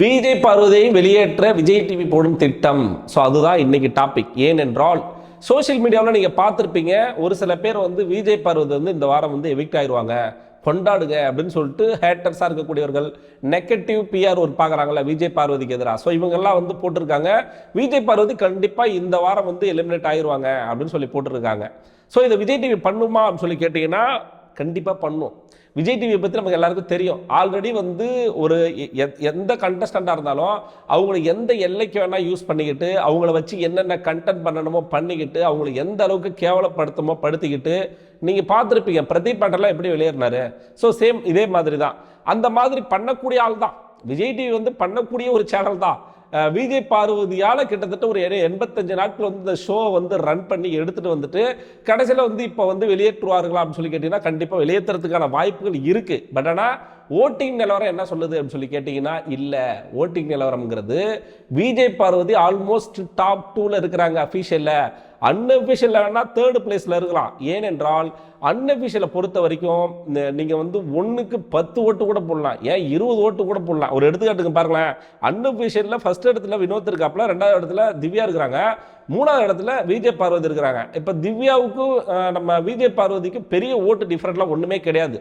விஜய் பார்வதியை வெளியேற்ற விஜய் டிவி போடும் திட்டம். ஸோ அதுதான் இன்னைக்கு டாபிக் ஏனென்றால் சோஷியல் மீடியாவில் நீங்கள் பார்த்துருப்பீங்க ஒரு சில பேர் வந்து விஜய் பார்வதி வந்து இந்த வாரம் வந்து எவிக்ட் ஆயிடுவாங்க கொண்டாடுங்க அப்படின்னு சொல்லிட்டு ஹேட்டர்ஸாக இருக்கக்கூடியவர்கள் நெகட்டிவ் பிஆர் ஒரு பார்க்குறாங்களா விஜய் பார்வதிக்கு எதிராக. ஸோ இவங்கெல்லாம் வந்து போட்டிருக்காங்க. விஜய் பார்வதி கண்டிப்பாக இந்த வாரம் வந்து எலிமினேட் ஆயிடுவாங்க அப்படின்னு சொல்லி போட்டிருக்காங்க. ஸோ இதை விஜய் டிவி பண்ணுமா அப்படின்னு சொல்லி கேட்டிங்கன்னா கண்டிப்பாக பண்ணும். விஜய் டிவியை பற்றி நமக்கு எல்லாருக்கும் தெரியும். ஆல்ரெடி வந்து ஒரு எ- எந்த கண்டஸ்டண்ட்டாக இருந்தாலும் அவங்களை எந்த எல்லைக்கு வேணால் யூஸ் பண்ணிக்கிட்டு அவங்கள வச்சு என்னென்ன கண்டென்ட் பண்ணணுமோ பண்ணிக்கிட்டு அவங்களை எந்த அளவுக்கு கேவலப்படுத்தமோ படுத்திக்கிட்டு நீங்கள் பார்த்துருப்பீங்க. பிரதீப் பாட்டெல்லாம் எப்படி வெளியேறினாரு? ஸோ சேம் இதே மாதிரி தான் அந்த மாதிரி பண்ணக்கூடிய ஆள் தான் விஜய் டிவி வந்து பண்ணக்கூடிய ஒரு சேனல் தான். விஜய் பார்வதியால் கிட்டத்தட்ட ஒரு எண்பத்தஞ்சு நாட்கள் வந்து இந்த ஷோ வந்து ரன் பண்ணி எடுத்துகிட்டு வந்துட்டு கடைசியில் வந்து இப்போ வந்து வெளியேற்றுவார்களா அப்படின்னு சொல்லி கேட்டிங்கன்னா கண்டிப்பாக வெளியேற்றுறதுக்கான வாய்ப்புகள் இருக்குது பட் ஆனால் ஓட்டிங் நிலவரம் என்ன சொல்லுது அப்படின்னு சொல்லி கேட்டிங்கன்னா இல்லை. ஓட்டிங் நிலவரம்ங்கிறது விஜய் பார்வதி ஆல்மோஸ்ட் டாப் டூவில் இருக்கிறாங்க அஃபீஷியலில் அன்அஃபிஷியலில் வேணால் தேர்டு பிளேஸில் இருக்கலாம். ஏனென்றால் அன்அஃபிஷியலை பொறுத்த வரைக்கும் நீங்கள் வந்து ஒன்றுக்கு பத்து ஓட்டு கூட போடலாம். ஏன் இருபது ஓட்டு கூட போடலாம்? ஒரு எடுத்துக்காட்டுக்கு பாருங்களேன். அன்அஃபிஷியலில் ஃபர்ஸ்ட் இடத்துல வினோத் இருக்காப்புல ரெண்டாவது இடத்துல திவ்யா இருக்கிறாங்க. மூணாவது இடத்துல விஜய் பார்வதி இருக்கிறாங்க. இப்போ திவ்யாவுக்கும் நம்ம விஜய் பார்வதிக்கும் பெரிய ஓட்டு டிஃப்ரெண்ட்லாம் ஒன்றுமே கிடையாது.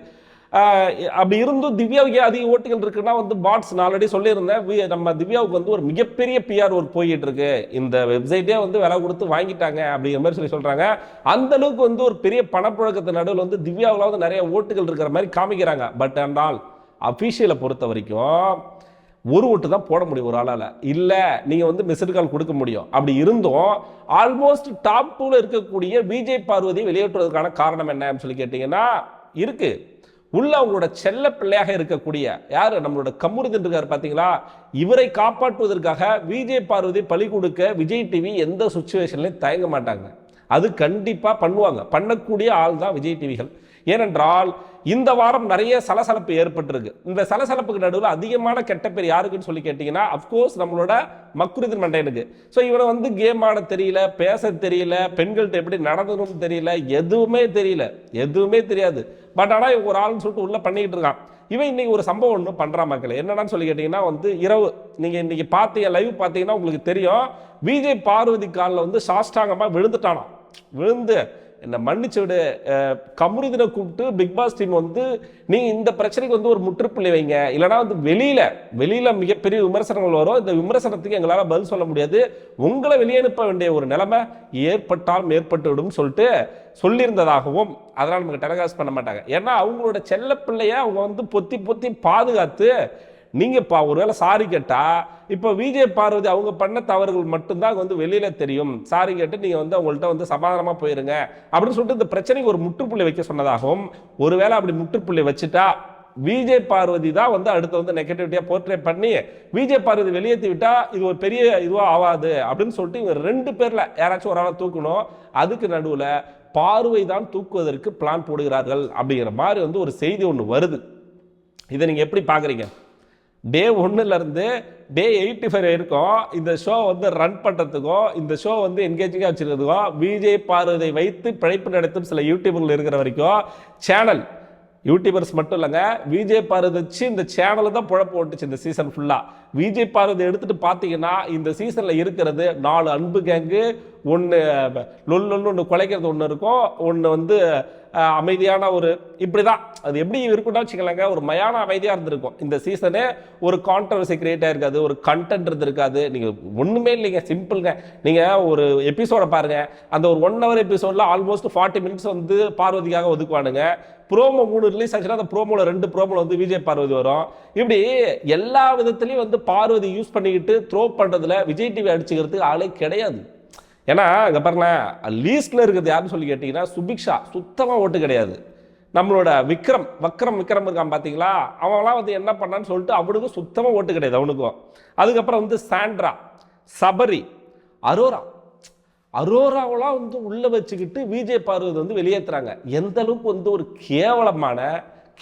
அப்படி இருந்தும் திவ்யாவுக்கு அதிக ஓட்டுகள் இருக்குன்னா வந்து பாட்ஸ் நான் ஆல்ரெடி சொல்லியிருந்தேன். நம்ம திவ்யாவுக்கு வந்து ஒரு மிகப்பெரிய பிஆர் ஒரு போயிட்டு இருக்கு இந்த வெப்சைட்டே வந்து விலை கொடுத்து வாங்கிட்டாங்க அப்படிங்கிற மாதிரி சொல்லி சொல்றாங்க. அந்த அளவுக்கு வந்து ஒரு பெரிய பணப்புழக்கத்து நடுவில் வந்து திவ்யாவில் வந்து நிறைய ஓட்டுகள் இருக்கிற மாதிரி காமிக்கிறாங்க. பட் ஆனால் அஃபீஷியலை பொறுத்த வரைக்கும் ஒரு ஓட்டு தான் போட முடியும் ஒரு ஆளால். இல்லை நீங்கள் வந்து மிஸ்டு கால் கொடுக்க முடியும். அப்படி இருந்தும் ஆல்மோஸ்ட் டாப் டூவில் இருக்கக்கூடிய விஜய் பார்வதி வெளியேற்றுவதற்கான காரணம் என்ன அப்படின்னு சொல்லி கேட்டிங்கன்னா இருக்குது உள்ள அவங்களோட செல்ல பிள்ளையாக இருக்கக்கூடிய யார்? நம்மளோட கமுருதன் இருக்கார் பார்த்தீங்களா இவரை காப்பாற்றுவதற்காக விஜய் பார்வதி பலி கொடுக்க விஜய் டிவி எந்த சுச்சுவேஷன்லையும் தயங்க மாட்டாங்க. அது கண்டிப்பாக பண்ணுவாங்க. பண்ணக்கூடிய ஆள் தான் விஜய் டிவிகள் ஏனென்றால் இந்த வாரம் நிறைய சலசலப்பு ஏற்பட்டிருக்கு. இந்த சலசலப்புக்கு நடுவில் அதிகமான கெட்ட பேர் யாருக்குன்னு சொல்லி கேட்டிங்கன்னா அஃப்கோர்ஸ் நம்மளோட மக்குருதின் மண்டையனுக்கு ஸோ இவனை வந்து கேம் ஆட தெரியல பேச தெரியல பெண்கள்கிட்ட எப்படி நடந்தணும்னு தெரியல எதுவுமே தெரியல. எதுவுமே தெரியாது. பட் ஆனால் ஒரு ஆள்னு சொல்லிட்டு உள்ளே பண்ணிக்கிட்டு இருக்கான். இவன் இன்னைக்கு ஒரு சம்பவம் ஒன்று பண்ணுறான் மக்கள். என்னென்னு சொல்லி கேட்டிங்கன்னா வந்து இரவு. நீங்கள் இன்றைக்கி பார்த்தீங்க லைவ் பார்த்தீங்கன்னா உங்களுக்கு தெரியும். விஜய் பார்வதி காலில் வந்து சாஷ்டாங்கமாக விழுந்துட்டானான் விழுந்து என்னை மன்னிச்சு விடு. கமருதினை கூப்பிட்டு பிக் பாஸ் டீம் வந்து நீங்கள் இந்த பிரச்சனைக்கு வந்து ஒரு முற்றுப்புள்ளி வைங்க. இல்லைனா வந்து வெளியில வெளியில மிகப்பெரிய விமர்சனங்கள் வரும். இந்த விமர்சனத்துக்கு எங்களால் பதில் சொல்ல முடியாது. உங்களை வெளியே அனுப்ப வேண்டிய ஒரு நிலைமை ஏற்பட்டால் ஏற்பட்டு விடும் சொல்லிட்டு சொல்லியிருந்ததாகவும் அதனால் நமக்கு டெலகாஸ்ட் பண்ண மாட்டாங்க. ஏன்னா அவங்களோட செல்ல பிள்ளைய அவங்க வந்து பொத்தி பொத்தி பாதுகாத்து நீங்கள் பா ஒருவேளை சாரி கேட்டால் இப்போ விஜய் பார்வதி அவங்க பண்ண தவறுகள் மட்டும்தான் வந்து வெளியில் தெரியும். சாரி கேட்டு நீங்கள் வந்து அவங்கள்ட்ட வந்து சமாதானமாக போயிருங்க. அப்படின்னு சொல்லிட்டு இந்த பிரச்சனைக்கு ஒரு முற்றுப்புள்ளி வைக்க சொன்னதாகவும் ஒருவேளை அப்படி முற்றுப்புள்ளி வச்சுட்டா விஜய் பார்வதி தான் வந்து அடுத்து வந்து நெகட்டிவிட்டியாக போர்ட்ரேட் பண்ணி விஜய் பார்வதி வெளியேற்றி விட்டால் இது ஒரு பெரிய இதுவாக ஆகாது அப்படின்னு சொல்லிட்டு இவங்க ரெண்டு பேரில் யாராச்சும் ஒரு ஆளை தூக்கணும். அதுக்கு நடுவில் பார்வை தான் தூக்குவதற்கு பிளான் போடுகிறார்கள் அப்படிங்கிற மாதிரி வந்து ஒரு செய்தி ஒன்று வருது. இதை நீங்கள் எப்படி பார்க்குறீங்க? டே ஒன்றுலேருந்து டே எயிட்டி ஃபைவ் இருக்கும் இந்த ஷோ வந்து ரன் பண்ணுறதுக்கும் இந்த ஷோ வந்து என்கேஜிங்காக வச்சுருக்கிறதுக்கும் விஜய் பார்வதை வைத்து பிழைப்பு நடத்தும் சில யூடியூபர்கள் இருக்கிற வரைக்கும் சேனல் யூடியூபர்ஸ் மட்டும் இல்லைங்க விஜய் பார்வதி வச்சு இந்த சேனலை தான் புழப்பு ஓட்டுச்சு இந்த சீசன் ஃபுல்லாக விஜய் பார்வதி எடுத்துகிட்டு பார்த்தீங்கன்னா இந்த சீசனில் இருக்கிறது நாலு அன்பு கேங்கு ஒன்று லொல்லுன்னு ஒன்று குலைக்கிறது ஒன்று இருக்கும் ஒன்று வந்து அமைதியான ஒரு இப்படி தான் அது எப்படி இருக்குன்னா வச்சுக்கலாங்க ஒரு மயான அமைதியாக இருந்திருக்கும். இந்த சீசனே ஒரு கான்ட்ரவர்சி கிரியேட் ஆகிருக்காது ஒரு கண்டென்ட் இருந்திருக்காது. நீங்கள் ஒன்றுமே இல்லைங்க சிம்பிளுங்க. நீங்கள் ஒரு எபிசோடை பாருங்கள் அந்த ஒரு ஒன் ஹவர் எபிசோடில் ஆல்மோஸ்ட் ஃபார்ட்டி மினிட்ஸ் வந்து பார்வதிக்காக ஒதுக்குவானுங்க. ப்ரோமோ மூணு ரிலீஸ் ஆச்சுன்னா அந்த ப்ரோமோவில் ரெண்டு ப்ரோமோவில் வந்து விஜய் பார்வதி வரும். இப்படி எல்லா விதத்துலையும் வந்து பார்வதி யூஸ் பண்ணிக்கிட்டு த்ரோ பண்ணுறதுல விஜய் டிவி அடிச்சுக்கிறதுக்கு ஆளே கிடையாது. ஏன்னா இதை பாருங்களேன் லீஸ்ட்ல இருக்கிறது யாருன்னு சொல்லி கேட்டிங்கன்னா சுபிக்ஷா. சுத்தமாக ஓட்டு கிடையாது. நம்மளோட விக்ரம் வக்ரம் விக்ரம் இருக்கான் பார்த்தீங்களா அவன்லாம் வந்து என்ன பண்ணான்னு சொல்லிட்டு அவனுக்கும் சுத்தமாக ஓட்டு கிடையாது அவனுக்கும். அதுக்கப்புறம் வந்து சாண்ட்ரா சபரி அரோரா. அரோராவெல்லாம் வந்து உள்ளே வச்சுக்கிட்டு விஜய் பார்வதி வந்து வெளியேற்றுறாங்க எந்த அளவுக்கு வந்து ஒரு கேவலமான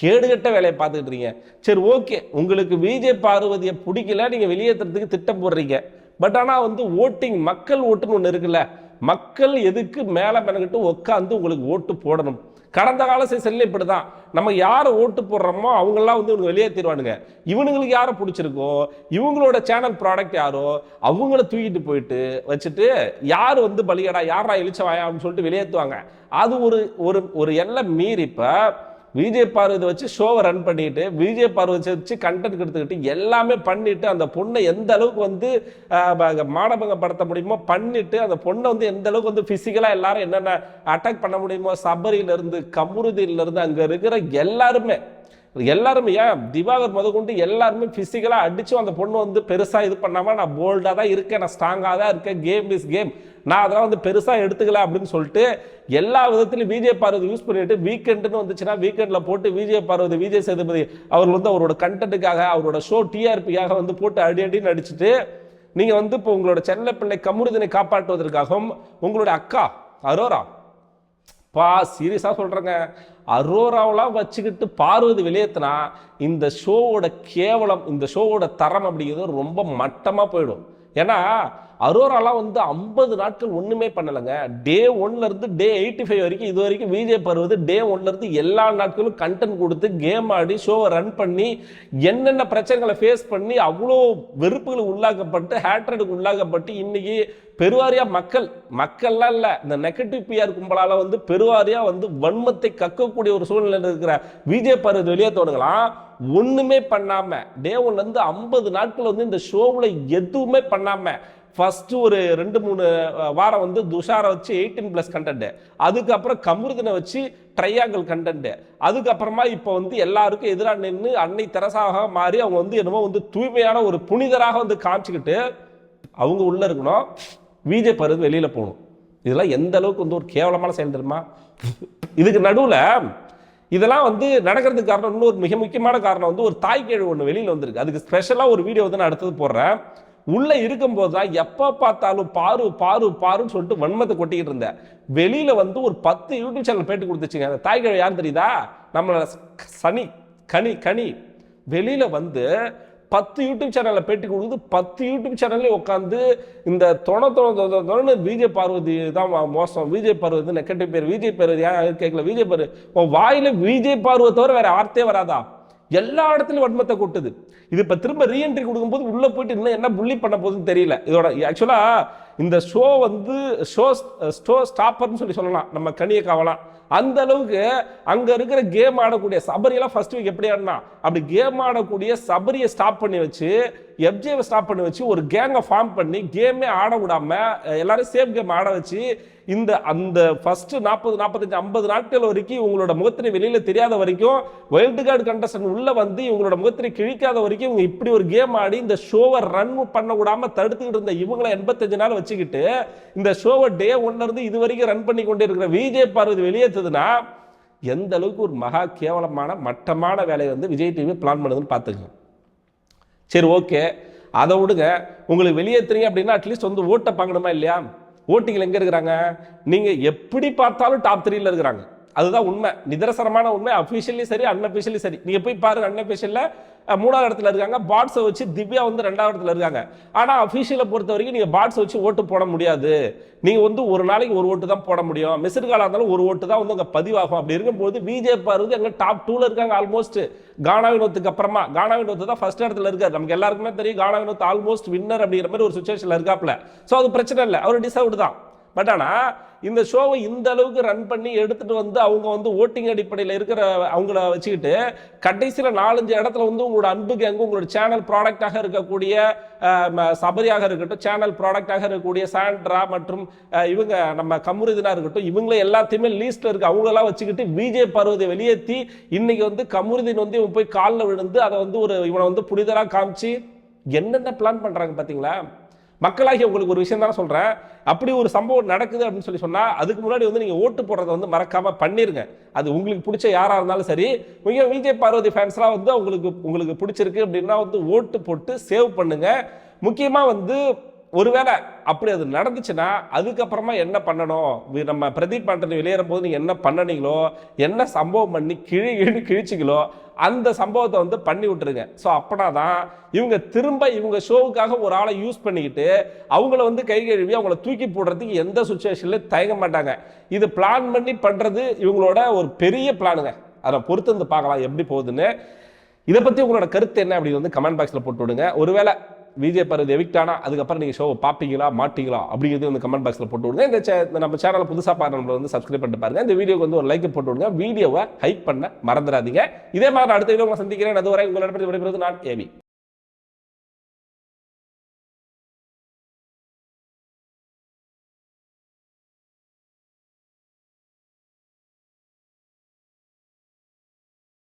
கேடுகட்ட வேலையை பார்த்துக்கிட்டு இருக்கீங்க. சரி ஓகே. உங்களுக்கு விஜய் பார்வதியை பிடிக்கல நீங்கள் வெளியேற்றுறதுக்கு திட்டம் போடுறீங்க. பட் ஆனால் வந்து ஓட்டிங் மக்கள் ஓட்டுன்னு ஒன்று இருக்குல்ல மக்கள் எதுக்கு மேலே மெனக்கிட்டு உட்காந்து உங்களுக்கு ஓட்டு போடணும்? கடந்த கால சீசன்ல இப்படி தான் நம்ம யாரை ஓட்டு போடுறோமோ அவங்கெல்லாம் வந்து இவங்க வெளியேற்றிடுவானுங்க இவனுங்களுக்கு யாரை பிடிச்சிருக்கோ இவங்களோட சேனல் ப்ராடக்ட் யாரோ அவங்கள தூக்கிட்டு போயிட்டு வச்சுட்டு யார் வந்து பலிகடா யாரா இழிச்சவாயா அப்படின்னு சொல்லிட்டு வெளியேற்றுவாங்க அது ஒரு ஒரு ஒரு எல்லை மீறி இப்போ விஜய் பார்வதி வச்சு ஷோவை ரன் பண்ணிட்டு விஜய் பார்வதி வச்சு கண்டென்ட் எடுத்துக்கிட்டு எல்லாமே பண்ணிட்டு அந்த பொண்ணை எந்த அளவுக்கு வந்து மானபங்கப்படுத்த முடியுமோ பண்ணிட்டு அந்த பொண்ணை வந்து எந்த அளவுக்கு வந்து பிசிக்கலா எல்லாரும் என்னென்ன அட்டாக் பண்ண முடியுமோ சபரியிலிருந்து கமுருதியிலிருந்து அங்கே அங்க இருக்கிற எல்லாருமே எல்லாருமே ஏன் திவாகர் முதற்கொண்டு எல்லாருமே பிசிக்கலா அடிச்சும் அந்த பொண்ணு வந்து பெருசாக இது பண்ணாமல் நான் போல்டாக தான் இருக்கேன் நான் ஸ்ட்ராங்காக தான் இருக்கேன் கேம் இஸ் கேம் நான் அதெல்லாம் வந்து பெருசாக எடுத்துக்கல அப்படின்னு சொல்லிட்டு எல்லா விதத்திலும் விஜய் பார்வதி யூஸ் பண்ணிட்டு வீக்கெண்டுன்னு வந்துச்சுன்னா வீக்கெண்டில் போட்டு விஜய் பார்வதி விஜய் சேதுபதி அவர் வந்து அவரோட கண்டென்ட்டுக்காக அவரோட ஷோ டிஆர்பிக்காக வந்து போட்டு அடி அடின்னு அடிச்சுட்டு நீங்கள் வந்து இப்போ உங்களோட செல்ல பிள்ளை கமுருதனை காப்பாற்றுவதற்காகவும் உங்களுடைய அக்கா அரோரா. பா சீரியஸாக சொல்கிறேங்க அரோராவெலாம் வச்சுக்கிட்டு பார்வதி வெளியேற்றினா இந்த ஷோவோட கேவலம் இந்த ஷோவோட தரம் அப்படிங்கிறது ரொம்ப மட்டமாக போயிடும். ஏன்னா அரோராலாம் வந்து ஐம்பது நாட்கள் ஒன்றுமே பண்ணலைங்க. டே ஒன்லேருந்து டே எயிட்டி ஃபைவ் வரைக்கும் இது வரைக்கும் விஜய் பருவது டே ஒன்லேருந்து எல்லா நாட்களும் கண்டென்ட் கொடுத்து கேம் ஆடி ஷோவை ரன் பண்ணி என்னென்ன பிரச்சனைகளை ஃபேஸ் பண்ணி அவ்வளோ வெறுப்புகளுக்கு உள்ளாக்கப்பட்டு ஹேட்ரடுக்கு உள்ளாக்கப்பட்டு இன்றைக்கி பெருவாரியாக மக்கள் மக்கள்லாம் இல்லை இந்த நெகட்டிவ் பிஆர் கும்பலால் வந்து பெருவாரியாக வந்து வன்மத்தை கக்கக்கூடிய ஒரு சூழ்நிலையில் இருக்கிற விஜய் பருவது வெளியே தோணுங்களாம் ஒண்ணுமே பண்ணாம டே ஒன்ல இருந்து ஐம்பது நாட்கள் வந்து இந்த ஷோவில் எதுவுமே பண்ணாம ஃபஸ்ட்டு ஒரு ரெண்டு மூணு வாரம் வந்து துஷாரை வச்சு எயிட்டீன் ப்ளஸ் கண்டென்ட்டு அதுக்கப்புறம் கமுருதனை வச்சு ட்ரையாங்கல் கண்டென்ட்டு அதுக்கப்புறமா இப்போ வந்து எல்லாருக்கும் எதிராக நின்று அன்னை தெரசாக மாறி அவங்க வந்து என்னமோ வந்து தூய்மையான ஒரு புனிதராக வந்து காமிச்சிக்கிட்டு அவங்க உள்ளே இருக்கணும். விஜய் பருது வெளியில் போகணும். இதெல்லாம் எந்த அளவுக்கு வந்து ஒரு கேவலமான செயல் தெரியுமா? இதுக்கு நடுவில் இதெல்லாம் வந்து நடக்கிறதுக்கு காரணம் இன்னொரு மிக முக்கியமான காரணம் வந்து ஒரு தாய்க்கேழு ஒன்று வெளியில் வந்திருக்கு. அதுக்கு ஸ்பெஷலாக ஒரு வீடியோ வந்து நான் அடுத்தது போடுறேன். உள்ளே இருக்கும்போது தான் எப்போ பார்த்தாலும் பாரு பாரு பாருன்னு சொல்லிட்டு வன்மத்தை கொட்டிக்கிட்டு இருந்தேன் வெளியில் வந்து ஒரு பத்து யூடியூப் சேனல் பேட்டி கொடுத்துச்சுங்க. அந்த தாய்க்கேழு யார் தெரியுதா? நம்மளோட சனி கனி கனி. வெளியில் வந்து பத்து யூடியூப் சேனலில் பேட்டி கொடுக்குது. பத்து யூடியூப் சேனல்லே உட்காந்து இந்த தொண தொண தொண தொணன்னு விஜய் பார்வதி தான் மோசம். விஜய் பார்வதி நெகட்டிவ் பேர். விஜய் பார்வதி ஏன் கேட்கல? விஜய் பார்வதி. உன் வாயில் விஜய் பார்வதி தவிர வேறு வார்த்தையே வராதா? எல்லா இடத்துலையும் வன்மத்தை கொட்டுது. இது இப்போ திரும்ப ரீஎன்ட்ரி கொடுக்கும்போது உள்ளே போயிட்டு இன்னும் என்ன புள்ளி பண்ண போகுதுன்னு தெரியல. இதோட ஆக்சுவலாக இந்த ஷோ வந்து ஷோ ஷோ ஸ்டாப்பர்னு சொல்லி சொல்லலாம். நம்ம கனியை காவலாம் அந்த அளவுக்கு அங்க இருக்கிற கேம் ஆடக்கூடிய சபரியெல்லாம் ஃபர்ஸ்ட் வீக் எப்படி ஆடினா அப்படி கேம் ஆடக்கூடிய சபரியை ஸ்டாப் பண்ணி வச்சு எஃப்ஜேவை ஸ்டாப் பண்ணி வச்சு ஒரு கேங்கை ஃபார்ம் பண்ணி கேமே ஆட விடாம எல்லாரும் சேஃப் கேம் ஆட வச்சு இந்த அந்த ஃபர்ஸ்ட் நாற்பது நாற்பத்தஞ்சு ஐம்பது நாட்கள் வரைக்கும் இவங்களோட முகத்திரை வெளியில தெரியாத வரைக்கும் வைல்டு கார்டு கண்டஸ்டன் உள்ள வந்து இவங்களோட முகத்திரை கிழிக்காத வரைக்கும் இவங்க இப்படி ஒரு கேம் ஆடி இந்த ஷோவை ரன் பண்ண விடாம தடுத்துக்கிட்டு இருந்த இவங்களை எண்பத்தஞ்சு நாள் வச்சுக்கிட்டு இந்த ஷோவை டே ஒன்ல இருந்து இது வரைக்கும் ரன் பண்ணி கொண்டே இருக்கிற விஜய் பார்வதி எடுத்ததுன்னா எந்த அளவுக்கு ஒரு மகா கேவலமான மட்டமான வேலையை வந்து விஜய் டிவி பிளான் பண்ணுதுன்னு பார்த்துங்க சரி ஓகே. அதை விடுங்க. உங்களுக்கு வெளியேற்றுறீங்க அப்படின்னா அட்லீஸ்ட் வந்து ஓட்டை பார்க்கணுமா இல்லையா? ஓட்டிகள் எங்கே இருக்கிறாங்க? நீங்கள் எப்படி பார்த்தாலும் டாப் த்ரீல இருக்கிறாங்க. அதுதான் உண்மை. நிதரசனமான உண்மை. அஃபிஷியலி சரி அன்அஃபிஷியலி சரி. நீங்கள் போய் பாருங்க அன்அஃபிஷியலில் மூணாவது இடத்துல இருக்காங்க. பாட்ஸை வச்சு திவ்யா வந்து ரெண்டாவது இடத்துல இருக்காங்க. ஆனால் அஃபிஷியலை பொறுத்த வரைக்கும் நீங்கள் பாட்ஸ் வச்சு ஓட்டு போட முடியாது. நீங்கள் வந்து ஒரு நாளைக்கு ஒரு ஓட்டு தான் போட முடியும். மிஸ்டு காலாக இருந்தாலும் ஒரு ஓட்டு தான் வந்து அங்கே பதிவாகும். அப்படி இருக்கும்போது பிஜேபி வந்து எங்கள் டாப் டூவில் இருக்காங்க ஆல்மோஸ்ட் கானா வினோத்துக்கு அப்புறமா. கானா வினோத் தான் ஃபர்ஸ்ட் இடத்துல இருக்காரு. நமக்கு எல்லாருக்குமே தெரியும் கானா வினோத் ஆல்மோஸ்ட் வின்னர் அப்படிங்கிற மாதிரி ஒரு சுச்சுவேஷன்ல இருக்காப்ல ஸோ அது பிரச்சனை இல்லை. அவர் டிசர்வ்டு தான். பட் ஆனால் இந்த ஷோவை இந்த அளவுக்கு ரன் பண்ணி எடுத்துகிட்டு வந்து அவங்க வந்து ஓட்டிங் அடிப்படையில் இருக்கிற அவங்கள வச்சுக்கிட்டு கடைசியில் நாலஞ்சு இடத்துல வந்து உங்களோட அன்பு கேங்கு உங்களோட சேனல் ப்ராடக்டாக இருக்கக்கூடிய ம- சபரியாக இருக்கட்டும் சேனல் ப்ராடக்டாக இருக்கக்கூடிய சாண்ட்ரா மற்றும் இவங்க நம்ம கமுருதினா இருக்கட்டும் இவங்களே எல்லாத்தையுமே லீஸ்ட்டில் இருக்க அவங்களெல்லாம் வச்சுக்கிட்டு விஜய் பருவதை வெளியேற்றி இன்னைக்கு வந்து கமுருதின் வந்து இவன் போய் காலில் விழுந்து அதை வந்து ஒரு இவனை வந்து புனிதராக காமிச்சு என்னென்ன பிளான் பண்ணுறாங்க பார்த்தீங்களா மக்களாகி உங்களுக்கு ஒரு விஷயம் தான் சொல்கிறேன் அப்படி ஒரு சம்பவம் நடக்குது அப்படின்னு சொல்லி சொன்னால் அதுக்கு முன்னாடி வந்து நீங்கள் ஓட்டு போடுறத வந்து மறக்காமல் பண்ணிருங்க. அது உங்களுக்கு பிடிச்ச யாராக இருந்தாலும் சரி மிக விஜய் பார்வதி ஃபேன்ஸ்லாம் வந்து உங்களுக்கு உங்களுக்கு பிடிச்சிருக்கு அப்படின்னா வந்து ஓட்டு போட்டு சேவ் பண்ணுங்கள் முக்கியமாக வந்து ஒருவேளை அப்படி அது நடந்துச்சுன்னா அதுக்கப்புறமா என்ன பண்ணணும்? நம்ம பிரதீப் ஆண்டனி வெளியேறும் போது நீங்கள் என்ன பண்ணனீங்களோ என்ன சம்பவம் பண்ணி கிழி கிழி கிழிச்சிங்களோ அந்த சம்பவத்தை வந்து பண்ணி விட்டுருங்க. ஸோ அப்படின்னா தான் இவங்க திரும்ப இவங்க ஷோவுக்காக ஒரு ஆளை யூஸ் பண்ணிக்கிட்டு அவங்கள வந்து கை கழுவி அவங்கள தூக்கி போடுறதுக்கு எந்த சுச்சுவேஷன்லையும் தயங்க மாட்டாங்க. இது பிளான் பண்ணி பண்ணுறது இவங்களோட ஒரு பெரிய பிளானுங்க. அதை பொறுத்து வந்து பார்க்கலாம் எப்படி போகுதுன்னு. இதை பற்றி உங்களோட கருத்து என்ன அப்படின்னு வந்து கமெண்ட் பாக்ஸில் போட்டு விடுங்க. ஒருவேளை விஜய் பருது எவிக்ட் ஆனா அதுக்கப்புறம் நீங்கள் ஷோவை பார்ப்பீங்களா மாட்டீங்களா அப்படிங்கிறது வந்து கமெண்ட் பாக்ஸில் போட்டு விடுங்க. இந்த சே நம்ம சேனலை புதுசாக பாருங்க வந்து சப்ஸ்கிரைப் பண்ணிட்டு பாருங்க. இந்த வீடியோக்கு வந்து ஒரு லைக் போட்டு விடுங்க. வீடியோவை ஹைப் பண்ண மறந்துடாதீங்க. இதே மாதிரி அடுத்த வீடியோ உங்களை சந்திக்கிறேன். அதுவரை உங்களிடத்தில் விடைபெறுவது நான் ஏவி